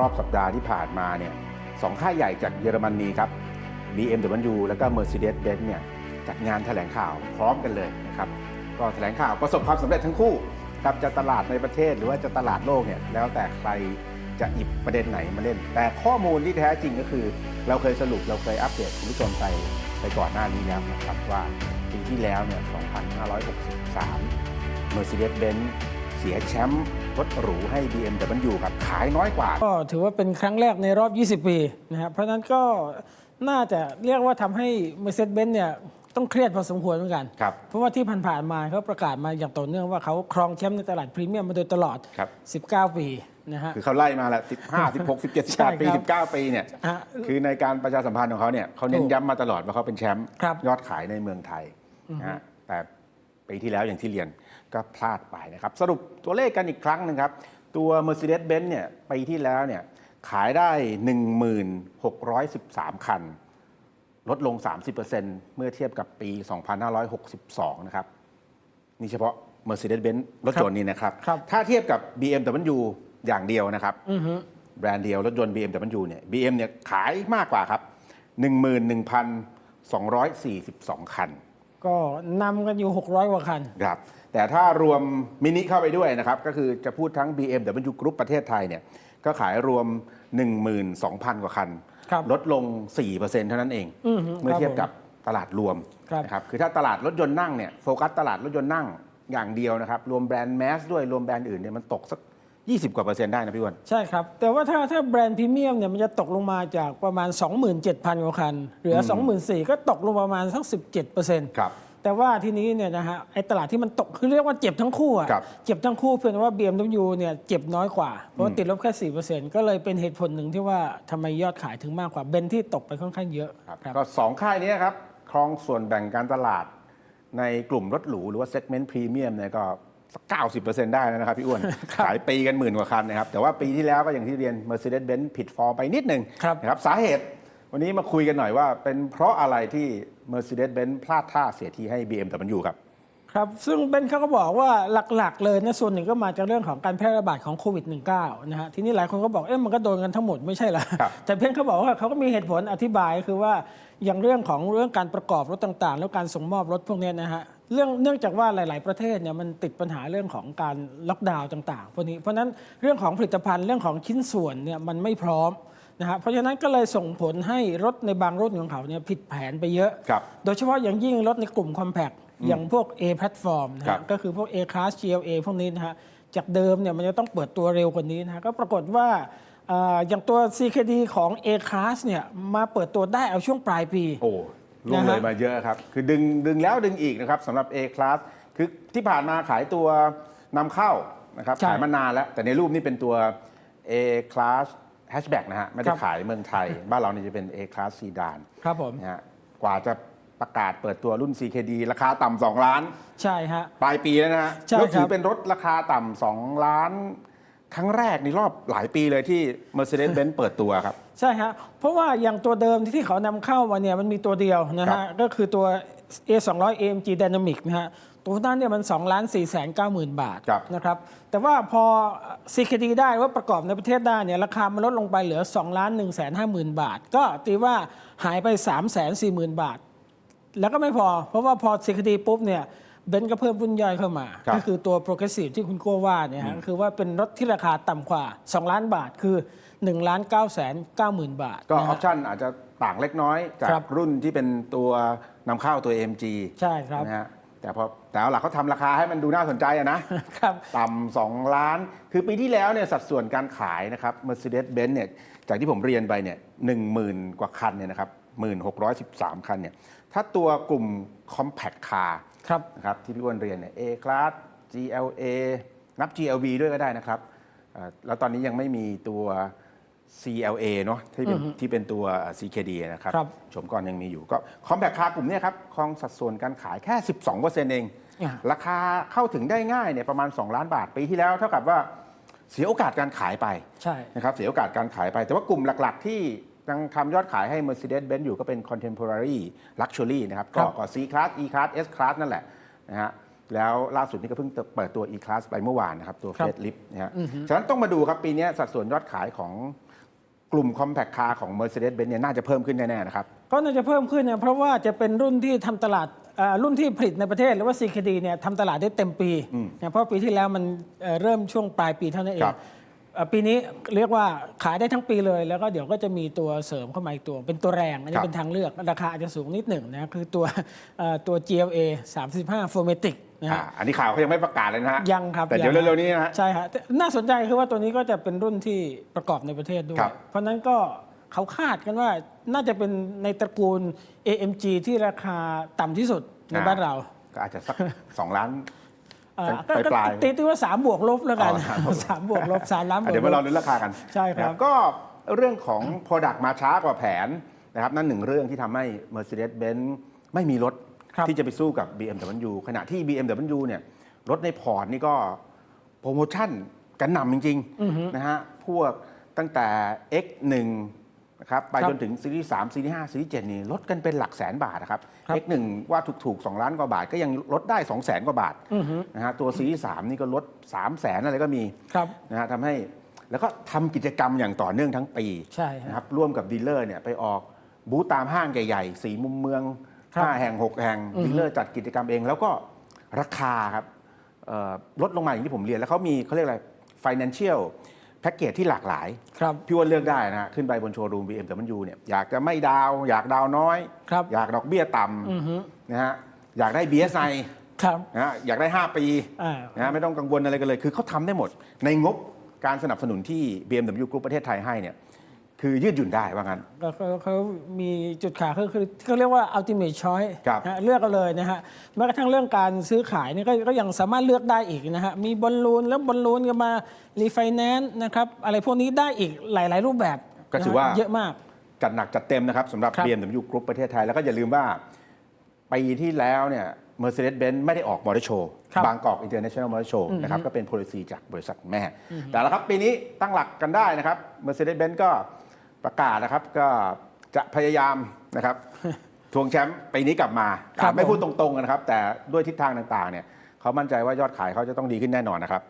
รอบสัปดาห์ที่ผ่านมาเนี่ยสองค่ายใหญ่จากเยอรมนีครับ BMW แล้วก็ Mercedes-Benz เนี่ยจัดงานแถลงข่าวพร้อมกันเลยนะครับ ก็แถลงข่าวประสบความสำเร็จทั้งคู่ครับจะตลาดในประเทศหรือว่าจะตลาดโลกเนี่ยแล้วแต่ใครจะหยิบประเด็นไหนมาเล่น แต่ข้อมูลที่แท้จริงก็คือ เราเคยสรุปเราเคยอัปเดตคุณผู้ชมไปไปก่อนหน้านี้แล้วนะครับว่าปีที่แล้วเนี่ย 2563 Mercedes-Benz เสียแชมป์ รถหรูให้ BMW ครับขายน้อยกว่า ก็ถือว่าเป็นครั้งแรกในรอบ 20 ปีนะครับเพราะฉะนั้นก็น่าจะเรียกว่าทำให้ Mercedes-Benz เนี่ยต้องเครียดพอสมควรเหมือนกัน ครับเพราะว่าที่ผ่านๆมาเขาประกาศมาอย่างต่อเนื่องว่าเขาครองแชมป์ในตลาดพรีเมียมมาโดยตลอด ครับ 19 ปีนะฮะ คือเขาไล่มาแล้ว15 16 17 ใช่18 ปี ครับ19 ปีเนี่ยฮะคือในการประชาสัมพันธ์ของเขาเนี่ยเขาเน้นถูกย้ำมาตลอดว่าเขาเป็นแชมป์ครับ ยอดขายในเมืองไทยนะฮะแต่ปีที่แล้วอย่างที่เรียน ก็พลาดไปนะครับ สรุปตัวเลขกันอีกครั้งหนึ่งครับ ตัว Mercedes-Benz เนี่ยปีที่แล้วเนี่ยขายได้ 1613 คัน ลดลง 30%เมื่อเทียบกับปี 2562 นะครับ นี่เฉพาะ Mercedes-Benz รถยนต์นี่นะครับครับถ้าเทียบกับ BMW อย่างเดียวนะครับอือฮึแบรนด์เดียวรถยนต์ BMW เนี่ย BM เนี่ยขายมากกว่าครับ 11,242 คัน ก็นำกันอยู่ 600 กว่าคันครับ แต่ถ้ารวมมินิเข้าไปด้วยนะครับ ก็คือจะพูดทั้ง BMW Group ประเทศไทยเนี่ยก็ขายรวม 12,000 กว่าคันครับลดลง 4%เท่านั้นเองอือฮึเมื่อเทียบครับกับตลาดรวมครับนะครับคือถ้าตลาดรถยนต์นั่งเนี่ยโฟกัสตลาดรถยนต์นั่งอย่างเดียวนะครับ รวมแบรนด์แมสด้วยรวมแบรนด์อื่นเนี่ยมันตกสัก 20 กว่าเปอร์เซ็นต์ได้นะพี่อ้วันใช่ครับ แต่ว่าถ้าถ้าแบรนด์พรีเมียมเนี่ยมันจะตกลงมาจากประมาณ 27,000 กว่าคัน เหลือ 24,000 ก็ตกลงประมาณสัก 17%ครับ แต่ว่าทีนี้เนี่ยนะฮะไอ้ตลาดที่มันตกคือเรียกว่าเจ็บทั้งคู่อะครับเจ็บทั้งคู่เพียงแต่ว่า BMW เนี่ยเจ็บน้อยกว่า เพราะว่าติดลบแค่ 4%ก็เลยเป็นเหตุผลหนึ่งที่ว่าทำไมยอดขายถึงมากกว่าเบนที่ตกไปค่อนข้างเยอะครับครับก็สองค่ายนี้ครับครองส่วนแบ่งการตลาดในกลุ่มรถหรูหรือว่าเซกเมนต์พรีเมียมเนี่ยก็สัก90%ได้แล้วนะครับพี่อ้วน ขายปีกันหมื่นกว่าคันนะครับ แต่ว่าปีที่แล้วก็อย่างที่เรียน Mercedes-Benz ผิดฟอร์มไปนิดหนึ่งครับ นะครับ สาเหตุ วันนี้มาคุยกันหน่อยว่าเป็นเพราะอะไรที่ Mercedes-Benz พลาดท่าเสียทีให้ BMW ครับ ครับ ซึ่งเบนเขาก็บอกว่าหลักๆเลยนะส่วนหนึ่งก็มาจากเรื่องของการแพร่ระบาดของโควิด -19 นะฮะทีนี้หลายคนก็บอกเอ๊ะมันก็โดนกันทั้งหมดไม่ใช่เหรอครับ แต่เพียงเขาบอกว่าเขาก็มีเหตุผลอธิบายคือว่าอย่างเรื่องของเรื่องการประกอบรถต่างๆ แล้วการส่งมอบรถพวกเนี้ยนะฮะเรื่องเนื่องจากว่าหลาย ๆประเทศเนี่ยมันติดปัญหาเรื่องของการล็อกดาวน์ต่างๆพวกนี้เพราะฉะนั้นเรื่องของผลิตภัณฑ์เรื่องของชิ้นส่วนเนี่ยมันไม่พร้อม นะฮะเพราะฉะนั้นก็เลยส่งผลให้รถในบางรุ่นของเขาเนี่ยผิดแผนไปเยอะ ครับ โดยเฉพาะอย่างยิ่งรถในกลุ่ม Compact อย่างพวก A Platform นะครัฮะบ ก็คือพวก A Class GLA พวกนี้นะฮะจากเดิมเนี่ยมันจะต้องเปิดตัวเร็วกว่านี้นะฮะก็ปรากฏว่าเอ่ออย่างตัว CKD ของ A Class เนี่ยมาเปิดตัวได้เอาช่วงปลายปี โอ้ล่วงเลยนะฮะมาเยอะครับ คือดึงดึงแล้วดึงอีกนะครับสำหรับ A class คือที่ผ่านมาขายตัวนำเข้านะครับใช่ ขายมานานแล้ว แต่ในรูปนี้เป็นตัว A class hatchback นะฮะ ไม่ได้ครับขายเมืองไทย บ้านเรานี่จะเป็น A class sedan ครับผมนะฮะกว่าจะประกาศเปิดตัวรุ่น CKD ราคาต่ำ2ล้าน ใช่ฮะ ปลายปีแล้วนะฮะใช่แล้วถืครัอบเป็นรถราคาต่ำ2ล้าน ครั้งแรกในรอบหลายปีเลยที่ Mercedes-Benz เปิดตัวครับ ใช่ฮะ เพราะว่าอย่างตัวเดิมที่เขานำเข้ามาเนี่ยมันมีตัวเดียวนะครัฮะ บ ก็คือตัว A 2 0 0 AMG Dynamic นะฮะ ตัวนั้นเนี่ยมัน2ล้าน4แสน9หมื่นบาทครับนะครับแต่ว่าพอ CKD ได้ว่าประกอบในประเทศได้เนี่ยราคามันลดลงไปเหลือ2ล้าน1แสน5หมื่นบาท ก็ตีว่าหายไป3แสน4หมื่นบาท แล้วก็ไม่พอ เพราะว่าพอ CKD ปุ๊บเนี่ยเบนซ์ก็เพิ่มรุ่นย่อยเข้ามาครับก็คือตัว Progressive ที่คุณโก้ว่าเนี่ยฮะก็คือว่าเป็นรถที่ราคาต่ำกว่า 2 ล้านบาทคือ1ล้าน9แสน9หมื่นบาท ก็อนะอฮะปชั่นอาจจะต่างเล็กน้อยจาครักบรุ่นที่เป็นตัวนำเข้าตัว AMG ใช่ครับนะฮะ แต่พอแต่เอาหลักเขาทำราคาให้มันดูน่าสนใจอะนะครับต่ำสองล้าน คือปีที่แล้วเนี่ยสัดส่วนการขายนะครับ Mercedes-Benz เนี่ยจากที่ผมเรียนไปเนี่ยหนึ่งหมื่นกว่าคันเนี่ยนะครับหมื่นหกร้อยสิบสามคันเนี่ยถ้าตัวกลุ่ม Compact Car ครับนะครับที่พี่อ้วนเรียนเนี่ย A Class GLA นับ GLB ด้วยก็ได้นะครับเอ่อแล้วตอนนี้ยังไม่มีตัว CLA เนาะที่เป็นที่เป็นตัว CKD นะครับครับ ชมก่อนยังมีอยู่ก็ Compact Car กลุ่มเนี้ครับครองสัดส่วนการขายแค่ 12%เอง อ่า ราคาเข้าถึงได้ง่ายเนี่ยประมาณ 2 ล้านบาทปีที่แล้ว เท่ากับว่าเสียโอกาสการขายไปใช่ นะครับเสียโอกาสการขายไป แต่ว่ากลุ่มหลักๆ ที่ยังทำยอดขายให้ Mercedes-Benz อยู่ก็เป็น Contemporary Luxury นะครับครัก็บก็ C Class E Class S Class นั่นแหละนะฮะแล้วล่าสุดนี้ก็เพิ่งเปิดตัว E Class ไปเมื่อวานนะครับตัว ครับ Facelift นะฮะฉะนั้นต้องมาดูครับปีนี้สัดส่วนยอดขายของ กลุ่ม Compact Car ของ Mercedes-Benz เนี่ยน่าจะเพิ่มขึ้นแน่ๆนะครับ ก็น่าจะเพิ่มขึ้นเนี่ยเพราะว่าจะเป็นรุ่นที่ทำตลาดเอ่อรุ่นที่ผลิตในประเทศหรือว่า CKD เนี่ยทำตลาดได้เต็มปีเนี่ยเพราะปีที่แล้วมันเอ่อเริ่มช่วงปลายปีเท่านั้นเอคงรับเอ่อปีนี้เรียกว่าขายได้ทั้งปีเลย แล้วก็เดี๋ยวก็จะมีตัวเสริมเข้ามาอีกตัวเป็นตัวแรง อันคนี้รับเป็นทางเลือกราคาอาจจะสูงนิดหนึ่งนะคือตัวเอ่อตัว GLA 35 f o r m a t i c นะอ่าฮะอันนี้ข่าวเขายังไม่ประกาศเลยนะฮะยังครับแต่เดี๋ยวยังเร็วๆนี้นะฮะใช่ฮะแต่น่าสนใจคือว่าตัวนี้ก็จะเป็นรุ่นที่ประกอบในประเทศด้วยครับเพราะฉะนั้นก็เขาคาดกันว่าน่าจะเป็นในตระกูล AMG ที่ราคาต่ำที่สุดในบ้านเรา ก็อาจจะสัก2ล้านเอ่อปลายก็ปลายตีตีว่าสามบวกลบแล้วกันอ๋อสามบวกสามบวกลบสามล้านบวอะกเดี๋ยวมาลรอบลุ้นราคากันใช่ครับนะก็เรื่องของ Product มาช้ากว่าแผนนะครับนั่นหนึ่งเรื่องที่ทำให้ Mercedes-Benz ไม่มีรถครับ ที่จะไปสู้กับ BMW ขณะที่ BMW เนี่ยรถในพอร์ตนี่ก็โปรโมชั่นกันหนำจริงๆนะฮะพวกตั้งแต่ X1 นะครับไปครับจนถึงซีรีส์3ซีรีส์5ซีรีส์7นี่ลดกันเป็นหลักแสนบาทนะครับครับ X1 ว่าถูกๆ 2 ล้านกว่าบาท ก็ยังลดได้ 2 0 0แสนกว่าบาทนะฮะตัวซีรีส์3นี่ก็ลด 3 0 0แสนอะไรก็มีครับนะฮะทำให้แล้วก็ทำกิจกรรมอย่างต่อเนื่องทั้งปีใช่ฮะนะครับร่วมกับดีลเลอร์เนี่ยไปออกบูธตามห้างใหญ่ๆ สีมุมเมืองครับ 5 แห่ง 6 แห่งดีลเลอร์จัดกิจกรรมเอง แล้วก็ราคาครับเอ่อลดลงมาอย่างที่ผมเรียน แล้วเขามีเขาเรียกอะไร financial แพ็กเกจที่หลากหลาย ครับพี่อ้วนเลือกได้นะฮะขึ้นไปบนโชว์รูม BMW เนี่ยอยากจะไม่ดาวน์อยากดาวน์น้อยครับอยากดอกเบี้ยต่ำนะฮะอยากได้ BSI ครับนะฮะอยากได้ 5 ปีอ่านะฮะไม่ต้องกังวลอะไรกันเลย คือเขาทำได้หมด ในงบการสนับสนุนที่ BMW Group ประเทศไทยให้เนี่ย คือยืดหยุ่นได้ว่างั้นก็เขาเขามีจุดขายคือคือเขาเรียกว่า ultimate choice ครับนะฮะเลือกกันเลยนะฮะแม้กระทั่งเรื่องการซื้อขายนี่ก็ก็ยังสามารถเลือกได้อีกนะฮะมีบอลลูนแล้วบอลลูนก็มารีไฟแนนซ์นะครับอะไรพวกนี้ได้อีกหลาย ๆ รูปแบบก็ถือว่า นะฮะเยอะมาก จัดหนักจัดเต็มนะครับสำหรับ ครับ BMW Group ประเทศไทย แล้วก็อย่าลืมว่า ปีที่แล้วเนี่ย Mercedes-Benz ไม่ได้ออกมอเตอร์โชว์ครับบางกอก International Motor Show นะครับก็เป็น policy จากบริษัทแม่ แต่ละครับ ปีนี้ตั้งหลักกันได้นะครับ Mercedes-Benz ก็ ประกาศนะครับก็จะพยายามนะครับทวงแชมป์ปีนี้กลับมาครับไม่พูดผมตรงๆนะครับ แต่ด้วยทิศทางต่างๆเนี่ยเขามั่นใจว่ายอดขายเขาจะต้องดีขึ้นแน่นอนนะครับ